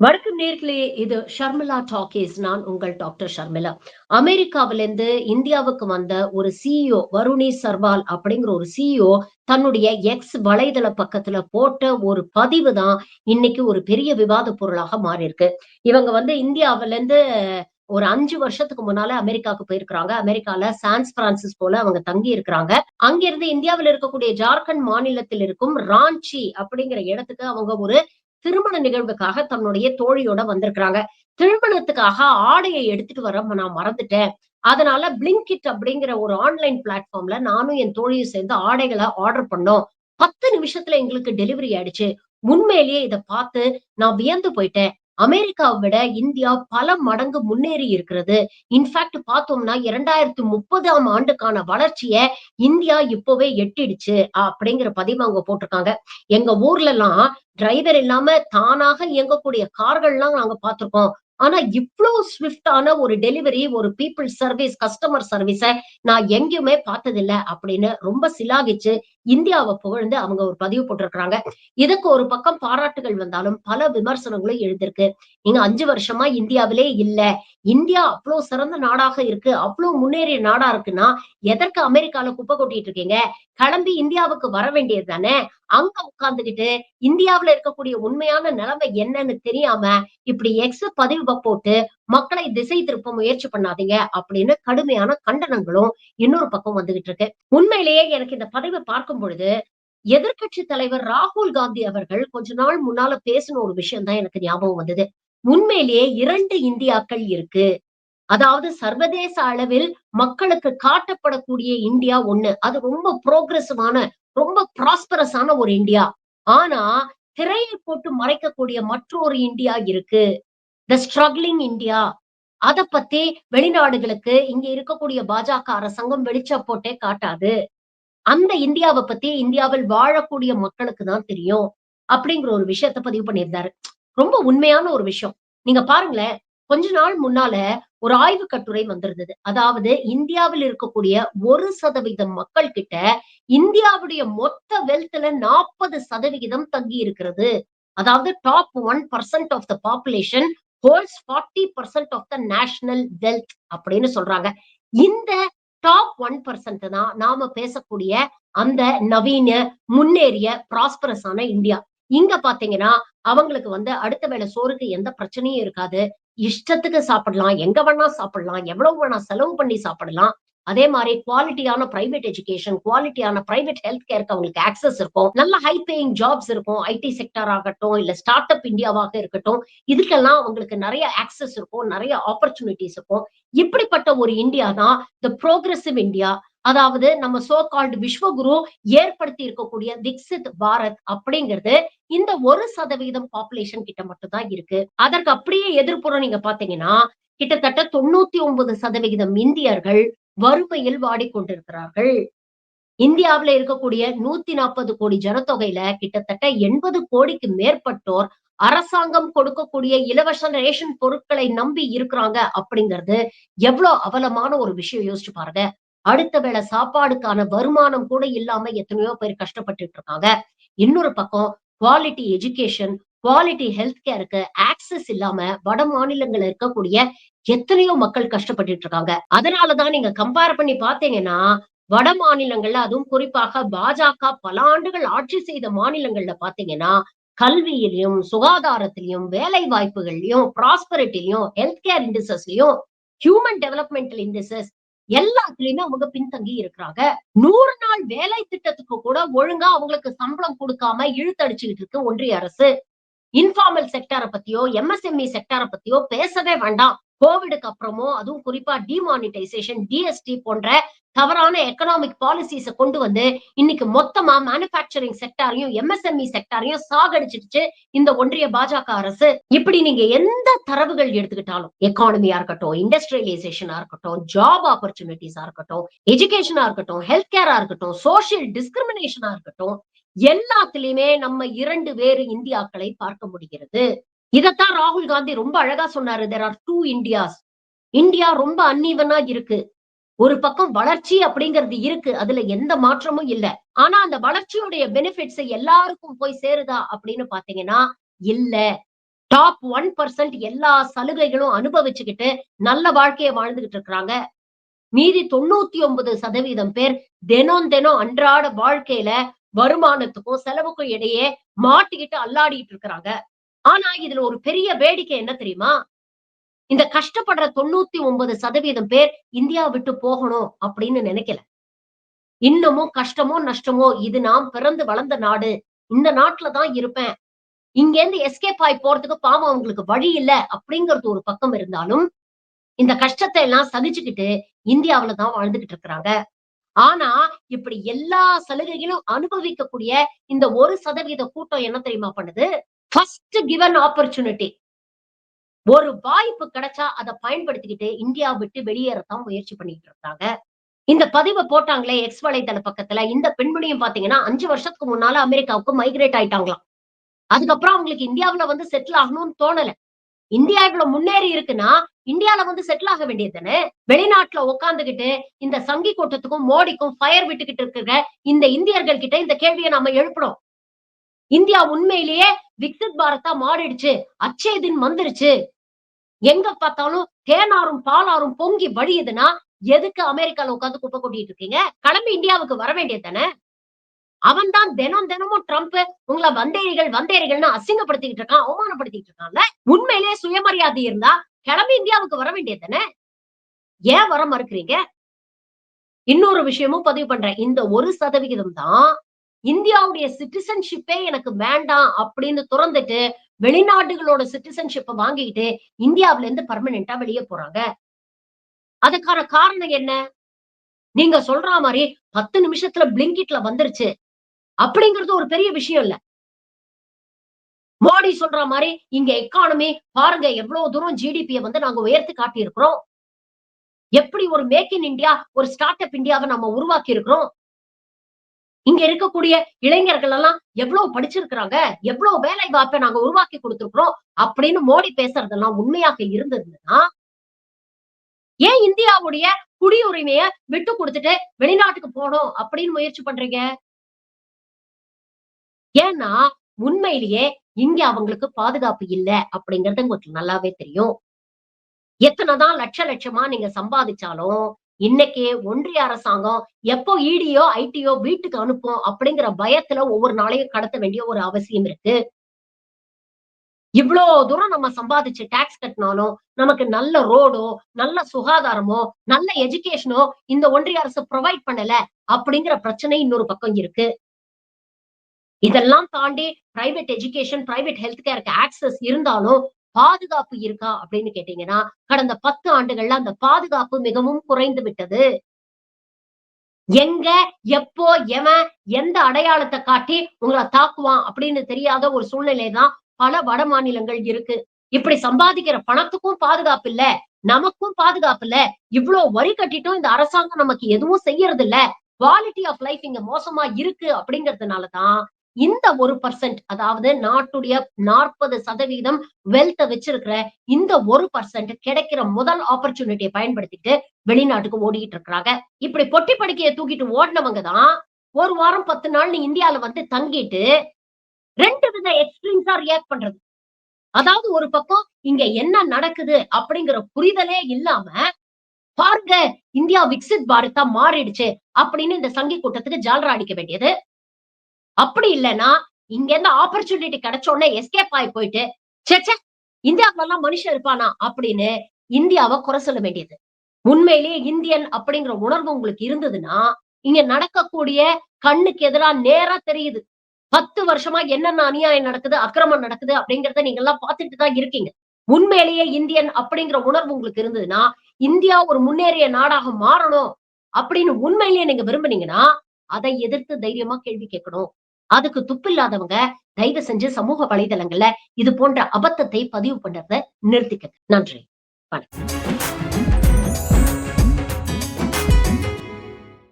வணக்கம் நேர்களே இது ஷர்மிளா டாக்கேஸ். நான் உங்கள் டாக்டர் ஷர்மிளா. அமெரிக்காவிலிருந்து இந்தியாவுக்கு வந்த ஒரு சிஇஓ வருணி சர்வால் அப்படிங்கிற ஒரு சிஇஓ தன்னுடைய எக்ஸ் வலைதள பக்கத்துல போட்ட ஒரு பதிவு தான் இன்னைக்கு ஒரு பெரிய விவாத பொருளாக மாறி இருக்கு இவங்க வந்து இந்தியாவில இருந்து ஒரு அஞ்சு வருஷத்துக்கு முன்னால அமெரிக்காவுக்கு போயிருக்கிறாங்க. அமெரிக்கால சான்ஸ் பிரான்சிஸ் போல அவங்க தங்கி இருக்கிறாங்க. அங்கிருந்து இந்தியாவில் இருக்கக்கூடிய ஜார்க்கண்ட் மாநிலத்தில் இருக்கும் ராஞ்சி அப்படிங்கிற இடத்துக்கு அவங்க ஒரு திருமண நிகழ்வுக்காக தன்னுடைய தோழியோட வந்திருக்கிறாங்க. திருமணத்துக்காக ஆடையை எடுத்துட்டு வர நான் மறந்துட்டேன். அதனால பிளிங்கிட் அப்படிங்கிற ஒரு ஆன்லைன் பிளாட்ஃபார்ம்ல நானும் என் தோழியும் சேர்ந்து ஆடைகளை ஆர்டர் பண்ணோம். பத்து நிமிஷத்துல எங்களுக்கு டெலிவரி ஆயிடுச்சு. உண்மையிலேயே இதை பார்த்து நான் வியந்து போயிட்டேன். அமெரிக்காவை விட இந்தியா பல மடங்கு முன்னேறி இருக்கிறது. இன்ஃபேக்ட் பார்த்தோம்னா இரண்டாயிரத்தி முப்பதாம் ஆண்டுக்கான வளர்ச்சிய இந்தியா இப்பவே எட்டிடுச்சு அப்படிங்கிற பதிவு அவங்க போட்டிருக்காங்க. எங்க ஊர்ல எல்லாம் டிரைவர் இல்லாம தானாக இயங்கக்கூடிய கார்கள்லாம் நாங்க பார்த்திருக்கோம். ஆனா இவ்வளவு ஸ்விஃப்டான ஒரு டெலிவரி ஒரு பீப்புள் சர்வீஸ் கஸ்டமர் சர்வீஸ நான் எங்கேயுமே பார்த்ததில்ல அப்படின்னு ரொம்ப சிலாகிச்சு. இந்தியாவை புகழ்ந்து அவங்க ஒரு பதிவு போட்டிருக்கிறாங்க. இதுக்கு ஒரு பக்கம் பாராட்டுகள் வந்தாலும் பல விமர்சனங்களும் எழுதிருக்கு நீங்க அஞ்சு வருஷமா இந்தியாவிலே இல்ல. இந்தியா அவ்வளவு சிறந்த நாடாக இருக்கு. அவ்வளவு முன்னேறிய நாடா இருக்குன்னா எதற்கு அமெரிக்கால குப்பை கொட்டிட்டு இருக்கீங்க? கிளம்பி இந்தியாவுக்கு வர வேண்டியது தானே? அங்க உட்கார்ந்துகிட்டு இந்தியாவுல இருக்கக்கூடிய உண்மையான நிலைமை என்னன்னு தெரியாம இப்படி எக்ஸ் பதிவு போட்டு மக்களை திசை திருப்ப முயற்சி பண்ணாதீங்க அப்படின்னு கடுமையான கண்டனங்களும் இன்னொரு பக்கம் வந்துகிட்டு இருக்கு. உண்மையிலேயே எனக்கு இந்த பதவியை பார்க்கும் பொழுது எதிர்கட்சி தலைவர் ராகுல் காந்தி அவர்கள் கொஞ்ச நாள் முன்னால பேசின ஒரு விஷயம் தான் எனக்கு ஞாபகம் வந்தது. உண்மையிலேயே இரண்டு இந்தியாக்கள் இருக்கு. அதாவது சர்வதேச அளவில் மக்களுக்கு காட்டப்படக்கூடிய இந்தியா ஒண்ணு. அது ரொம்ப ப்ரோக்ரஸிவான ரொம்ப ப்ராஸ்பரஸான ஒரு இந்தியா. ஆனா திரையை போட்டு மறைக்கக்கூடிய மற்றொரு இந்தியா இருக்கு. த ஸ்ட்ரகிளிங் இந்தியா அத பத்தி வெளிநாடுகளுக்கு இங்க இருக்கக்கூடிய பாஜக அரசாங்கம் வெளிச்ச போட்டே காட்டாது. அந்த இந்தியாவை பத்தி இந்தியாவில் வாழக்கூடிய மக்களுக்கு தான் தெரியும் அப்படிங்கிற ஒரு விஷயத்த பதிவு பண்ணியிருந்தாரு. ரொம்ப உண்மையான ஒரு விஷயம். நீங்க பாருங்களேன் கொஞ்ச நாள் முன்னால ஒரு ஆய்வு கட்டுரை வந்திருந்தது. அதாவது இந்தியாவில் இருக்கக்கூடிய ஒரு சதவீதம் மக்கள் கிட்ட இந்தியாவுடைய மொத்த வெல்த்ல நாற்பது சதவிகிதம் தங்கி இருக்கிறது. அதாவது top one percent of the population holds forty percent of the national wealth அப்படின்னு சொல்றாங்க. இந்த டாப் ஒன் பர்சன்ட் தான் நாம பேசக்கூடிய அந்த நவீன முன்னேறிய ப்ராஸ்பரஸான இந்தியா. இங்க பாத்தீங்கன்னா அவங்களுக்கு வந்து அடுத்த வேலை சோறுக்கு எந்த பிரச்சனையும் இருக்காது. இஷ்டத்துக்கு சாப்பிடலாம் எங்க வேணா சாப்பிடலாம் எவ்வளவு வேணா செலவு பண்ணி சாப்பிடலாம். அதே மாதிரி குவாலிட்டியான பிரைவேட் எஜுகேஷன் குவாலிட்டியான பிரைவேட் ஹெல்த் கேருக்கு அவங்களுக்கு ஆக்சஸ் இருக்கும். நல்ல ஹை பேயிங் ஜாப்ஸ் இருக்கும். ஐடி செக்டர் ஆகட்டும் இல்ல ஸ்டார்ட் அப் இந்தியாவாக இருக்கட்டும் இதுக்கெல்லாம் அவங்களுக்கு நிறைய ஆக்சஸ் இருக்கும் நிறைய ஆப்பர்ச்சுனிட்டிஸ் இருக்கும். இப்படிப்பட்ட ஒரு இந்தியா தான் த ப்ரோக்ரஸிவ் இந்தியா அதாவது நம்ம சோ கால்டு விஸ்வகுரு ஏற்படுத்தி இருக்கக்கூடிய விக்சித் பாரத் அப்படிங்கிறது இந்த ஒரு சதவீதம் பாப்புலேஷன் கிட்ட மட்டும் தான் இருக்கு. அதற்கு அப்படியே எதிர்ப்புறம் நீங்க பாத்தீங்கன்னா கிட்டத்தட்ட தொண்ணூத்தி ஒன்பது சதவிகிதம் இந்தியர்கள் வறுமையில் வாடிக்கொண்டிருக்கிறார்கள். இந்தியாவில இருக்கக்கூடிய நூத்தி நாற்பது கோடி ஜனத்தொகையில கிட்டத்தட்ட எண்பது கோடிக்கு மேற்பட்டோர் அரசாங்கம் கொடுக்கக்கூடிய இலவச ரேஷன் பொருட்களை நம்பி இருக்கிறாங்க அப்படிங்கிறது எவ்வளவு அவலமான ஒரு விஷயம் யோசிச்சு பாருங்க. அடுத்த வேளை சாப்பாடுக்கான வருமானம் கூட இல்லாம எத்தனையோ பேர் கஷ்டப்பட்டுட்டு இருக்காங்க. இன்னொரு பக்கம் குவாலிட்டி எஜுகேஷன் குவாலிட்டி ஹெல்த் கேருக்கு ஆக்சஸ் இல்லாம வட மாநிலங்கள்ல இருக்கக்கூடிய எத்தனையோ மக்கள் கஷ்டப்பட்டுட்டு இருக்காங்க. அதனாலதான் நீங்க கம்பேர் பண்ணி பாத்தீங்கன்னா வட மாநிலங்கள்ல அதுவும் குறிப்பாக பாஜக பல ஆண்டுகள் ஆட்சி செய்த மாநிலங்கள்ல பாத்தீங்கன்னா கல்வியிலையும் சுகாதாரத்திலையும் வேலை வாய்ப்புகள்லயும் ப்ராஸ்பரிட்டிலையும் ஹெல்த் கேர் இண்டஸ்ட்ரிஸ்லயும் ஹியூமன் டெவலப்மெண்டல் இண்டஸ்ட்ரிஸ் எல்லாத்துலயுமே அவங்க பின்தங்கி இருக்கிறாங்க. நூறு நாள் வேலை திட்டத்துக்கு கூட ஒழுங்கா அவங்களுக்கு சம்பளம் கொடுக்காம இழுத்தடிச்சுக்கிட்டு இருக்கு ஒன்றிய அரசு. இன்ஃபார்மல் செக்டாரை பத்தியோ எம்எஸ்எம்இ செக்டாரை பத்தியோ பேசவே வேண்டாம். கோவிடுக்கு அப்புறமோ அதுவும் குறிப்பா டிமானிட்டைசேஷன் டிஎஸ்டி போன்ற தவறான எக்கனாமிக் பாலிசிஸ கொண்டு வந்து இன்னைக்கு மொத்தமா மேனுபேக்சரிங் செக்டாரையும் எம்எஸ்எம்இ செக்டாரையும் சாகடிச்சிடுச்சு இந்த ஒன்றிய பாஜக அரசு. இப்படி நீங்க எந்த தரவுகள் எடுத்துக்கிட்டாலும் எக்கானமியா இருக்கட்டும் இண்டஸ்ட்ரியலைசேஷனா இருக்கட்டும் ஜாப் ஆப்பர்ச்சுனிட்டிஸா இருக்கட்டும் எஜுகேஷனா இருக்கட்டும் ஹெல்த் கேரா இருக்கட்டும் சோசியல் டிஸ்கிரிமினேஷனா இருக்கட்டும் எல்லாத்துலயுமே நம்ம இரண்டு வேறு இந்தியாக்களை பார்க்க முடிகிறது. இதத்தான் ராகுல் காந்தி ரொம்ப அழகா சொன்னாரு there are two Indias India ரொம்ப அன்னீவனா இருக்கு. ஒரு பக்கம் வளர்ச்சி அப்படிங்கிறது இருக்கு அதுல எந்த மாற்றமும் இல்ல. ஆனா அந்த வளர்ச்சியுடைய பெனிஃபிட்ஸ் எல்லாருக்கும் போய் சேருதா? அப்படின்னு பாத்தீங்கன்னா இல்ல. டாப் ஒன் பர்சன்ட் எல்லா சலுகைகளும் அனுபவிச்சுக்கிட்டு நல்ல வாழ்க்கையை வாழ்ந்துகிட்டு இருக்கிறாங்க. மீதி தொண்ணூத்தி ஒன்பது சதவீதம் பேர் தினம் தினம் அன்றாட வாழ்க்கையில வருமானத்துக்கும் செலவுக்கும் இடையே மாட்டிக்கிட்டு அல்லாடிட்டு இருக்கிறாங்க. ஆனா இதுல ஒரு பெரிய வேடிக்கை என்ன தெரியுமா? இந்த கஷ்டப்படுற தொண்ணூத்தி ஒன்பது சதவீதம் பேர் இந்தியா விட்டு போகணும் அப்படின்னு நினைக்கல. இன்னமும் கஷ்டமோ நஷ்டமோ இது நாம் பிறந்து வளர்ந்த நாடு. இந்த நாட்டுலதான் இருப்பேன். இங்க இருந்து எஸ்கேப் ஆகி போறதுக்கு பாவம் அவங்களுக்கு வழி இல்ல அப்படிங்கறது ஒரு பக்கம் இருந்தாலும் இந்த கஷ்டத்தை எல்லாம் சகிச்சுக்கிட்டு இந்தியாவில தான் வாழ்ந்துகிட்டு இருக்கிறாங்க. ஆனா இப்படி எல்லா சலுகைகளும் அனுபவிக்கக்கூடிய இந்த ஒரு சதவீத கூட்டம் என்ன தெரியுமா பண்ணுது? ஃபர்ஸ்ட் கிவன் ஆப்பர்ச்சுனிட்டி ஒரு வாய்ப்பு கிடைச்சா அதை பயன்படுத்திக்கிட்டு இந்தியா விட்டு வெளியேறத்தான் முயற்சி பண்ணிட்டு இருக்காங்க இந்த பதிவை போட்டாங்களே எக்ஸ் வலைதள பக்கத்துல. இந்த பெண்மணியும் பாத்தீங்கன்னா அஞ்சு வருஷத்துக்கு முன்னால அமெரிக்காவுக்கு மைக்ரேட் ஆயிட்டாங்களாம். அதுக்கப்புறம் அவங்களுக்கு இந்தியாவுல வந்து செட்டில் ஆகணும்னு தோணல. இந்தியா இவ்வளவு முன்னேறி இருக்குன்னா இந்தியால வந்து செட்டில் ஆக வேண்டியது தானே? வெளிநாட்டுல உட்காந்துக்கிட்டு இந்த சங்கி கூட்டத்துக்கும் மோடிக்கும் ஃபயர் விட்டுக்கிட்டு இருக்கிற இந்த இந்தியர்கள் கிட்ட இந்த கேள்வியை நம்ம எழுப்பணும் இந்தியா உண்மையிலேயே விக்சித் பாரதா மாறிடுச்சு அச்சே தின் வந்துருச்சு எங்க பார்த்தாலும் தேனாரும் பாலாரும் பொங்கி வழியுதுன்னா எதுக்கு அமெரிக்கால உட்காந்து குப்பை கொட்டிட்டு இருக்கீங்க? கிளம்பி இந்தியாவுக்கு வர வேண்டியது தானே? அவன் தான் தினம் தினமும் ட்ரம்ப் உங்களை வந்தேரிகள் வந்தேரிகள்னு அசிங்கப்படுத்திக்கிட்டு இருக்கான் அவமானப்படுத்திட்டு இருக்கான்ல? உண்மையிலேயே சுயமரியாதை இருந்தா கிளம்பி இந்தியாவுக்கு வர வேண்டியது தானே? ஏன் வர மறுக்கிறீங்க? இன்னொரு விஷயமும் பதிவு பண்றேன். இந்த ஒரு சதவிகிதம் தான் இந்தியாவுடைய சிட்டிசன்ஷிப்பே எனக்கு வேண்டாம் அப்படின்னு துறந்துட்டு வெளிநாடுகளோட சிட்டிசன்ஷிப்பை வாங்கிக்கிட்டு இந்தியாவில இருந்து பர்மனெண்டா வெளியே போறாங்க. அதுக்கான காரணம் என்ன? நீங்க சொல்ற மாதிரி பத்து நிமிஷத்துல பிளிங்கிட்ல வந்துருச்சு. அப்படிங்கிறது ஒரு பெரிய விஷயம் இல்ல. மோடி சொல்ற மாதிரி இங்க எக்கானமி பாருங்க எவ்வளவு தூரம் ஜிடிபியை வந்து நாங்க உயர்த்தி காட்டி இருக்கிறோம் எப்படி ஒரு மேக் இன் இந்தியா ஒரு ஸ்டார்ட் அப் இந்தியாவை நம்ம உருவாக்கி இருக்கிறோம்? இங்க இருக்கக்கூடிய இளைஞர்கள் எல்லாம் எவ்வளவு படிச்சிருக்கிறாங்க? எவ்வளவு வேலை வாய்ப்பை நாங்க உருவாக்கி கொடுத்திருக்கிறோம்? அப்படின்னு மோடி பேசுறதெல்லாம் உண்மையாக இருந்ததுன்னா ஏன் இந்தியாவுடைய குடியுரிமைய விட்டு கொடுத்துட்டு வெளிநாட்டுக்கு போகணும் அப்படின்னு முயற்சி பண்றீங்க? ஏன்னா உண்மையிலேயே இங்க அவங்களுக்கு பாதுகாப்பு இல்ல அப்படிங்கறது உங்களுக்கு நல்லாவே தெரியும். எத்தனைதான் லட்ச லட்சமா நீங்க சம்பாதிச்சாலும் இன்னைக்கு ஒன்றிய அரசாங்கம் எப்போ இடியோ ஐடியோ வீட்டுக்கு அனுப்பும் அப்படிங்கிற பயத்துல ஒவ்வொரு நாளையும் கடத்த வேண்டிய ஒரு அவசியம் இருக்கு. இவ்வளோ தூரம் நம்ம சம்பாதிச்சு டாக்ஸ் கட்டினாலும் நமக்கு நல்ல ரோடோ நல்ல சுகாதாரமோ நல்ல எஜுகேஷனோ இந்த ஒன்றிய அரசு ப்ரொவைட் பண்ணல அப்படிங்கிற பிரச்சனை இன்னொரு பக்கம் இருக்கு. இதெல்லாம் தாண்டி பிரைவேட் எஜுகேஷன் பிரைவேட் ஹெல்த் கேருக்கு ஆக்சஸ் இருந்தாலும் பாதுகாப்பு இருக்கா அப்படின்னு கேட்டீங்கன்னா கடந்த பத்து ஆண்டுகள்ல அந்த பாதுகாப்பு மிகவும் குறைந்து விட்டது. எங்க எப்போ எவன் எந்த அடையாளத்தை காட்டி உங்களை தாக்குவான் அப்படின்னு தெரியாத ஒரு சூழ்நிலை தான் பல வட மாநிலங்கள் இருக்கு. இப்படி சம்பாதிக்கிற பணத்துக்கும் பாதுகாப்பு இல்ல நமக்கும் பாதுகாப்பு இல்ல. இவ்வளவு வரி கட்டிட்டும் இந்த அரசாங்கம் நமக்கு எதுவும் செய்யறது இல்ல குவாலிட்டி ஆஃப் லைஃப் இங்க மோசமா இருக்கு அப்படிங்கறதுனாலதான் இந்த ஒரு பர்சன்ட் அதாவது நாட்டுடைய நாற்பது சதவீதம் வெல்த்த வச்சிருக்கிற இந்த ஒரு பர்சன்ட் கிடைக்கிற முதல் ஆப்பர்ச்சுனிட்டியை பயன்படுத்திட்டு வெளிநாட்டுக்கு ஓடிக்கிட்டு இருக்கிறாங்க. இப்படி பொட்டி படுக்கையை தூக்கிட்டு ஓடினவங்க தான் ஒரு வாரம் பத்து நாள் நீ இந்தியால வந்து தங்கிட்டு ரெண்டு வித எக்ஸ்ட்ரீம்ஸா ரியாக்ட் பண்றது. அதாவது ஒரு பக்கம் இங்க என்ன நடக்குது அப்படிங்கிற புரிதலே இல்லாம பாருங்க இந்தியா விக்சித் பாரதா மாறிடுச்சு அப்படின்னு இந்த சங்கி கூட்டத்துக்கு ஜால்ரா அடிக்க வேண்டியது. அப்படி இல்லைன்னா இங்க இருந்து ஆப்பர்ச்சுனிட்டி கிடைச்ச உடனே எஸ்கேப் ஆகி போயிட்டு சேச்சே இந்தியாவுல எல்லாம் மனுஷன் இருப்பானா அப்படின்னு இந்தியாவை குறை சொல்ல வேண்டியது. உண்மையிலேயே இந்தியன் அப்படிங்கிற உணர்வு உங்களுக்கு இருந்ததுன்னா இங்க நடக்கக்கூடிய கண்ணுக்கு எதிரா நேரா தெரியுது. பத்து வருஷமா என்னென்ன அநியாயம் நடக்குது அக்கிரமம் நடக்குது அப்படிங்கறத நீங்க எல்லாம் பார்த்துட்டு தான் இருக்கீங்க. உண்மையிலேயே இந்தியன் அப்படிங்கிற உணர்வு உங்களுக்கு இருந்ததுன்னா இந்தியா ஒரு முன்னேறிய நாடாக மாறணும் அப்படின்னு உண்மையிலேயே நீங்க விரும்புனீங்கன்னா அதை எதிர்த்து தைரியமா கேள்வி கேட்கணும். அதுக்கு துப்பில்லாதவங்க தயவு செஞ்சு சமூக வலைதளங்கள்ல இது போன்ற அபத்தத்தை பதிவு பண்றத நிறுத்திக்க நன்றி. வணக்கம்.